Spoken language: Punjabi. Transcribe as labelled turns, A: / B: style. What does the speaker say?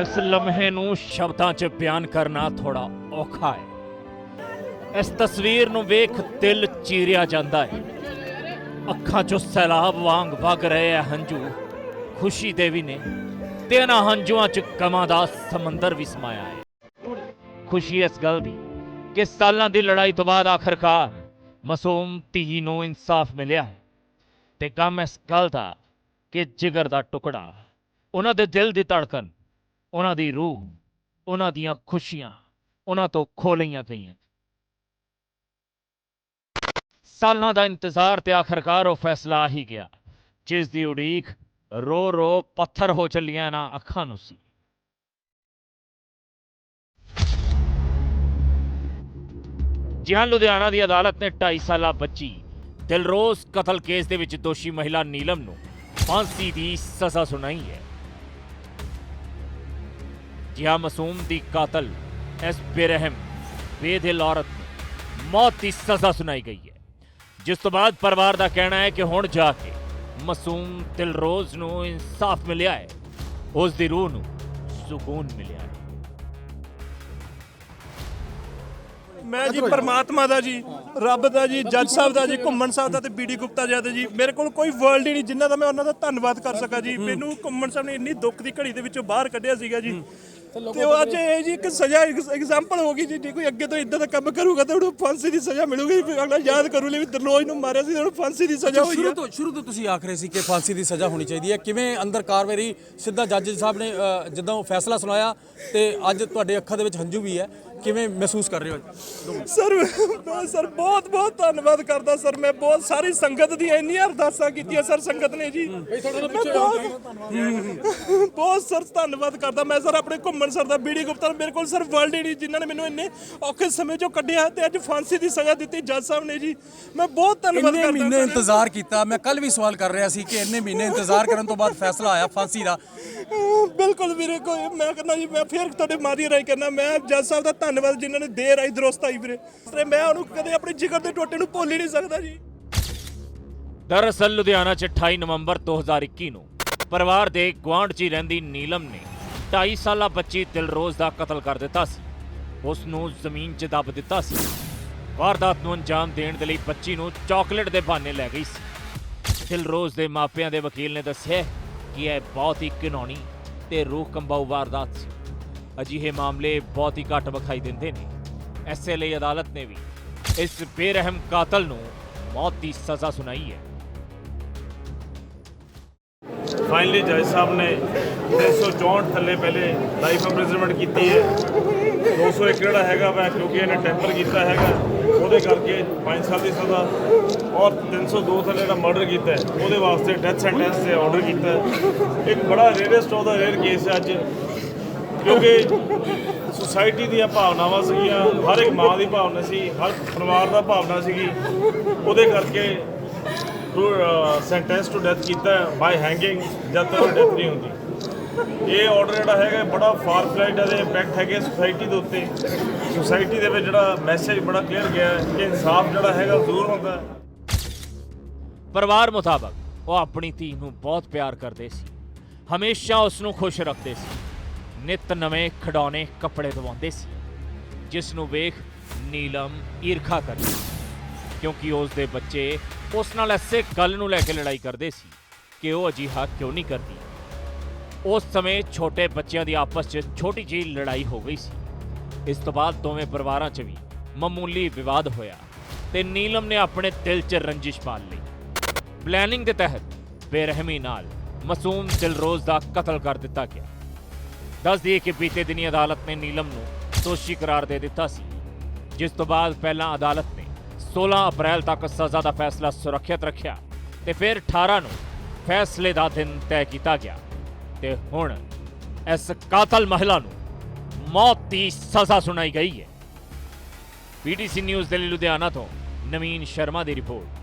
A: ਇਸ ਲਮਹੇ ਨੂੰ ਸ਼ਬਦਾਂ 'ਚ ਬਿਆਨ ਕਰਨਾ ਥੋੜਾ ਔਖਾ ਹੈ। ਇਸ ਤਸਵੀਰ ਨੂੰ ਵੇਖ ਦਿਲ ਚੀਰਿਆ ਜਾਂਦਾ ਹੈ। ਅੱਖਾਂ 'ਚੋਂ ਸੈਲਾਬ ਵਾਂਗ ਵਗ ਰਹੇ ਆ ਹੰਝੂ। ਖੁਸ਼ੀ ਦੇ ਵੀ ਨੇ। ਤੇ ਇਹਨਾਂ ਹੰਝੂਆਂ 'ਚ ਗਮਾਂ ਦਾ ਸਮੁੰਦਰ ਵੀ ਸਮਾਇਆ ਹੈ। ਖੁਸ਼ੀ ਇਸ ਗੱਲ ਦੀ ਕਿ ਸਾਲਾਂ ਦੀ ਲੜਾਈ ਤੋਂ ਬਾਅਦ ਆਖਰਕਾਰ ਮਾਸੂਮ ਧੀ ਨੂੰ ਇਨਸਾਫ ਮਿਲਿਆ ਹੈ। ਤੇ ਗਮ ਇਸ ਗੱਲ ਦਾ ਕਿ ਜਿਗਰ ਦਾ ਟੁਕੜਾ ਉਹਨਾਂ ਦੇ ਦਿਲ ਦੀ ਧੜਕਣ ਉਹਨਾਂ ਦੀ ਰੂਹ, ਉਹਨਾਂ ਦੀਆਂ ਖੁਸ਼ੀਆਂ, ਉਹਨਾਂ ਤੋਂ ਖੋ ਲਈਆਂ ਗਈਆਂ। ਸਾਲਾਂ ਦਾ ਇੰਤਜ਼ਾਰ ਤੇ ਆਖਰਕਾਰ ਉਹ ਫੈਸਲਾ ਆ ਹੀ ਗਿਆ, ਜਿਸ ਦੀ ਉਡੀਕ ਰੋ ਰੋ ਪੱਥਰ ਹੋ ਚੱਲੀਆਂ ਨਾ ਅੱਖਾਂ ਨੂੰ ਸੀ। ਜੀ ਹਾਂ ਲੁਧਿਆਣਾ ਦੀ ਅਦਾਲਤ ਨੇ 2.5 ਸਾਲਾ ਬੱਚੀ, ਦਿਲਰੋਜ਼ ਕਤਲ ਕੇਸ ਦੇ ਵਿੱਚ ਦੋਸ਼ੀ ਮਹਿਲਾ ਨੀਲਮ ਨੂੰ ਫਾਂਸੀ ਦੀ ਸਜ਼ਾ ਸੁਣਾਈ ਹੈ। ਜੀ ਹਾਂ ਮਾਸੂਮ ਦੀ ਕਾਤਲ ਇਸ ਬੇਰਹਿਮ ਬੇਦਿਲ ਔਰਤ ਨੂੰ ਮੌਤ ਦੀ ਸਜ਼ਾ ਸੁਣਾਈ ਗਈ ਹੈ ਜਿਸ ਤੋਂ ਬਾਅਦ ਪਰਿਵਾਰ ਦਾ ਕਹਿਣਾ ਹੈ ਕਿ ਹੁਣ ਜਾ ਕੇ ਮਾਸੂਮ ਦਿਲਰੋਜ਼ ਨੂੰ ਇਨਸਾਫ ਮਿਲਿਆ ਹੈ ਉਸ ਦੀ ਰੂਹ ਨੂੰ ਸਕੂਨ ਮਿਲਿਆ ਹੈ
B: ਮੈਂ ਜੀ ਪਰਮਾਤਮਾ ਦਾ ਜੀ ਰੱਬ ਦਾ ਜੀ ਜੱਜ ਸਾਹਿਬ ਦਾ ਜੀ ਘੁੰਮਣ ਸਾਹਿਬ ਦਾ ਤੇ ਬੀਡੀ ਗੁਪਤਾ ਜੀ ਦਾ ਜੀ ਮੇਰੇ ਕੋਲ ਕੋਈ ਵਰਲਡ ਹੀ ਨਹੀਂ ਜਿੰਨਾ ਦਾ ਮੈਂ ਉਹਨਾਂ ਦਾ ਧੰਨਵਾਦ ਕਰ ਸਕਾਂ ਜੀ ਮੈਨੂੰ ਘੁੰਮਣ ਸਾਹਿਬ ਨੇ ਇੰਨੀ ਦੁੱਖ ਦੀ ਘੜੀ ਦੇ ਵਿੱਚੋਂ ਬਾਹਰ ਕੱਢਿਆ ਸੀਗਾ ਜੀ ਤੇ ਉਹ ਅੱਜ ਇਹ ਜੀ ਇੱਕ ਸਜ਼ਾ ਐਗਜ਼ਾਮਪਲ ਹੋ ਗਈ ਜੀ ਕੋਈ ਅੱਗੇ ਤੋਂ ਇਦਾਂ ਦਾ ਕੰਮ ਕਰੂਗਾ ਤਾਂ ਉਹਨੂੰ ਫਾਂਸੀ ਦੀ ਸਜ਼ਾ ਮਿਲੂਗੀ। ਫਿਰ ਅਗਲਾ ਯਾਦ ਕਰੂ ਲਈ ਵੀ ਦਰਲੋਜ ਨੂੰ ਮਾਰਿਆ ਸੀ ਉਹਨੂੰ ਫਾਂਸੀ ਦੀ ਸਜ਼ਾ ਹੋਈ
C: ਸ਼ੁਰੂ ਤੋਂ ਸ਼ੁਰੂ ਤੋਂ ਤੁਸੀਂ ਆਖ ਰਹੇ ਸੀ ਕਿ ਫਾਂਸੀ ਦੀ ਸਜ਼ਾ ਹੋਣੀ ਚਾਹੀਦੀ ਹੈ। ਕਿਵੇਂ ਅੰਦਰ ਕਾਰਵਾਈ ਸਿੱਧਾ ਜੱਜ ਸਾਹਿਬ ਨੇ ਜਦੋਂ ਉਹ ਫੈਸਲਾ ਸੁਣਾਇਆ ਤੇ ਅੱਜ ਤੁਹਾਡੇ ਅੱਖਾਂ ਦੇ ਵਿੱਚ ਹੰਝੂ ਵੀ ਹੈ। ਕਿਵੇਂ ਮਹਿਸੂਸ ਕਰ ਰਹੇ ਹੋ ਅੱਜ?
B: ਸਰ ਮੈਂ ਸਰ ਬਹੁਤ ਬਹੁਤ ਧੰਨਵਾਦ ਕਰਦਾ ਸਰ ਮੈਂ ਬਹੁਤ ਸਾਰੀ ਸੰਗਤ ਦੀਆਂ ਇੰਨੀਆਂ ਅਰਦਾਸਾਂ ਕੀਤੀਆਂ ਸਰ ਸੰਗਤ ਨੇ ਜੀ। ਮੈਂ ਬਹੁਤ ਬਹੁਤ ਸਰ ਧੰਨਵਾਦ ਕਰਦਾ। ਮੈਂ ਸਰ ਆਪਣੇ ਘੁੰਮਣ ਸਰ ਦਾ ਬੀੜੀ ਗੁਪਤਾ ਮੇਰੇ ਕੋਲ ਸਰ ਵਰਲਡ ਹੀ ਨਹੀਂ ਜਿਨ੍ਹਾਂ ਨੇ ਮੈਨੂੰ ਇੰਨੇ ਔਖੇ ਸਮੇਂ ਚੋਂ ਕੱਢਿਆ ਤੇ ਅੱਜ ਫਾਂਸੀ ਦੀ ਸਜ਼ਾ ਦਿੱਤੀ ਜੱਜ ਸਾਹਿਬ ਨੇ ਜੀ। ਮੈਂ ਬਹੁਤ ਧੰਨਵਾਦ
C: ਇੰਨੇ
B: ਕਰਦਾ
C: ਮਹੀਨੇ
B: ਸਰ।
C: ਇੰਤਜ਼ਾਰ ਕੀਤਾ। ਮੈਂ ਕੱਲ ਵੀ ਸਵਾਲ ਕਰ ਰਿਹਾ ਸੀ ਕਿ ਇੰਨੇ ਮਹੀਨੇ ਇੰਤਜ਼ਾਰ ਕਰਨ ਤੋਂ ਬਾਅਦ ਫੈਸਲਾ ਆਇਆ ਫਾਂਸੀ ਦਾ?
B: ਬਿਲਕੁਲ ਵੀਰੇ ਕੋਈ ਮੈਂ ਕਹਿੰਦਾ ਜੀ ਮੈਂ ਫੇਰ ਤੁਹਾਡੇ ਮਾਦੀ ਰਾਈ ਕਰਨਾ ਮੈਂ ਜੱਜ ਸਾਹਿਬ ਦਾ ਧੰਨਵਾਦ ਜਿਨ੍ਹਾਂ ਨੇ ਦੇਰ ਆਈ ਦਰੁਸਤ ਆਈ ਵੀਰੇ। ਤੇ ਮੈਂ ਉਹਨੂੰ ਕਦੇ ਆਪਣੇ ਜਿਗਰ ਦੇ ਟੋਟੇ ਨੂੰ ਭੁੱਲ ਹੀ ਨਹੀਂ ਸਕਦਾ ਜੀ।
A: ਦਰਅਸਲ ਲੁਧਿਆਣਾ 'ਚ 28 ਨਵੰਬਰ 2021 ਨੂੰ ਪਰਿਵਾਰ ਦੇ ਗੁਆਂਢ 'ਚ ਰਹਿੰਦੀ ਨੀਲਮ ਨੇ 2.5 ਸਾਲਾ ਬੱਚੀ ਦਿਲਰੋਜ਼ ਦਾ ਕਤਲ ਕਰ ਦਿੱਤਾ ਸੀ। ਉਸ ਨੂੰ ਜ਼ਮੀਨ 'ਚ ਦੱਬ ਦਿੱਤਾ ਸੀ। ਵਾਰਦਾਤ ਨੂੰ ਅੰਜਾਮ ਦੇਣ ਦੇ ਲਈ ਬੱਚੀ ਨੂੰ ਚਾਕਲੇਟ ਦੇ ਬਹਾਨੇ ਲੈ ਗਈ ਸੀ। ਦਿਲਰੋਜ਼ ਦੇ ਮਾਪਿਆਂ ਦੇ ਵਕੀਲ ਨੇ ਦੱਸਿਆ ਕਿ ਇਹ ਬਹੁਤ ਹੀ ਘਿਨੌਣੀ ਤੇ ਰੂਹ ਕੰਬਾਊ ਵਾਰਦਾਤ ਸੀ। ਅਜਿਹੇ ਮਾਮਲੇ ਬਹੁਤ ਹੀ ਘੱਟ ਵਿਖਾਈ ਦਿੰਦੇ ਨੇ। ਐਸੇ ਲਈ ਅਦਾਲਤ ਨੇ ਵੀ ਇਸ ਬੇਰਹਿਮ ਕਾਤਲ ਨੂੰ ਮੌਤ ਦੀ ਸਜ਼ਾ ਸੁਣਾਈ ਹੈ।
D: ਫਾਈਨਲੀ ਜੱਜ ਸਾਹਿਬ ਨੇ 364 ਥੱਲੇ ਪਹਿਲੇ ਲਾਈਫ ਇੰਪ੍ਰਿਜ਼ਨਮੈਂਟ ਕੀਤੀ ਹੈ। 201 ਜਿਹੜਾ ਹੈਗਾ ਵਾ, ਕਿਉਂਕਿ ਇਹਨੇ ਟੈਂਪਰ ਕੀਤਾ ਹੈਗਾ, ਉਹਦੇ ਕਰਕੇ 5 ਸਾਲ ਦੀ ਸਜ਼ਾ ਔਰ 302 ਥੱਲੇ ਜਿਹੜਾ ਮਰਡਰ ਕੀਤਾ ਉਹਦੇ ਵਾਸਤੇ ਡੈਥ ਸੈਂਟੈਂਸ ਤੇ ਆਰਡਰ ਕੀਤਾ ਇੱਕ ਬੜਾ rarest of the rare case ਹੈ ਅੱਜ। ਕਿਉਂਕਿ ਸੁਸਾਇਟੀ ਦੀਆਂ ਭਾਵਨਾਵਾਂ ਸੀਗੀਆਂ, ਹਰ ਇੱਕ ਮਾਂ ਦੀ ਭਾਵਨਾ ਸੀ, ਹਰ ਪਰਿਵਾਰ ਦਾ ਭਾਵਨਾ ਸੀਗੀ। ਉਹਦੇ ਕਰਕੇ ਟੂ ਸੈਂਟੈਂਸ ਟੂ ਡੈਥ ਕੀਤਾ ਬਾਈ ਹੈਂਗਿੰਗ ਜਦ ਤੱਕ ਡੈਥ ਨਹੀਂ ਹੁੰਦੀ। ਇਹ ਆਰਡਰ ਜਿਹੜਾ ਹੈਗਾ, ਬੜਾ ਫਾਰ ਫਲਾਈਟ ਦੇ ਇੰਪੈਕਟ ਹੈਗੇ ਸੁਸਾਇਟੀ ਦੇ ਉੱਤੇ। ਸੁਸਾਇਟੀ ਦੇ ਵਿੱਚ ਜਿਹੜਾ ਮੈਸੇਜ ਬੜਾ ਕਲੀਅਰ ਗਿਆ, ਕਿ ਇਨਸਾਫ ਜਿਹੜਾ ਹੈਗਾ ਜ਼ਰੂਰ ਹੁੰਦਾ।
A: ਪਰਿਵਾਰ ਮੁਤਾਬਕ, ਉਹ ਆਪਣੀ ਧੀ ਨੂੰ ਬਹੁਤ ਪਿਆਰ ਕਰਦੇ ਸੀ। ਹਮੇਸ਼ਾ ਉਸ ਨੂੰ ਖੁਸ਼ ਰੱਖਦੇ ਸੀ। ਨਿਤ ਨਵੇਂ ਖਿਡੌਣੇ ਕੱਪੜੇ ਦਵਾਉਂਦੇ ਸੀ, ਜਿਸ ਨੂੰ ਵੇਖ ਨੀਲਮ ਈਰਖਾ ਕਰਦੀ ਕਿਉਂਕਿ ਉਸ ਦੇ ਬੱਚੇ ਉਸ ਨਾਲ ਐਸੇ ਗੱਲ ਨੂੰ ਲੈ ਕੇ ਲੜਾਈ ਕਰਦੇ ਸੀ ਕਿ ਉਹ ਅਜਿਹਾ ਕਿਉਂ ਨਹੀਂ ਕਰਦੀ। ਉਸ ਸਮੇਂ ਛੋਟੇ ਬੱਚਿਆਂ ਦੀ ਆਪਸ 'ਚ ਛੋਟੀ ਜਿਹੀ ਲੜਾਈ ਹੋ ਗਈ ਸੀ। ਇਸ ਤੋਂ ਬਾਅਦ ਦੋਵੇਂ ਪਰਿਵਾਰਾਂ 'ਚ ਵੀ ਮਾਮੂਲੀ ਵਿਵਾਦ ਹੋਇਆ ਤੇ ਨੀਲਮ ਨੇ ਆਪਣੇ ਦਿਲ 'ਚ ਰੰਜਿਸ਼ ਪਾਲ ਲਈ। ਪਲੈਨਿੰਗ ਦੇ ਤਹਿਤ ਬੇਰਹਿਮੀ ਨਾਲ ਮਾਸੂਮ ਦਿਲਰੋਜ਼ ਦਾ ਕਤਲ ਕਰ ਦਿੱਤਾ ਗਿਆ। ਦੱਸ ਦਈਏ ਕਿ ਬੀਤੇ ਦਿਨੀ ਅਦਾਲਤ ਨੇ ਨੀਲਮ ਨੂੰ ਦੋਸ਼ੀ ਕਰਾਰ ਦੇ ਦਿੱਤਾ ਸੀ। ਜਿਸ ਤੋਂ ਬਾਅਦ ਪਹਿਲਾਂ ਅਦਾਲਤ ਨੇ 16 ਅਪ੍ਰੈਲ ਤੱਕ ਸਜ਼ਾ ਦਾ ਫੈਸਲਾ ਸੁਰੱਖਿਅਤ ਰੱਖਿਆ ਤੇ ਫਿਰ 18 ਨੂੰ ਫੈਸਲੇ ਦਾ ਦਿਨ ਤੈਅ ਕੀਤਾ ਗਿਆ ਤੇ ਹੁਣ ਇਸ ਕਾਤਲ ਮਹਿਲਾ ਨੂੰ ਮੌਤ ਦੀ ਸਜ਼ਾ ਸੁਣਾਈ ਗਈ ਹੈ। ਪੀਟੀਸੀ ਨਿਊਜ਼ ਦੇ ਲਈ ਲੁਧਿਆਣਾ ਤੋਂ ਨਵੀਨ ਸ਼ਰਮਾ ਦੀ ਰਿਪੋਰਟ।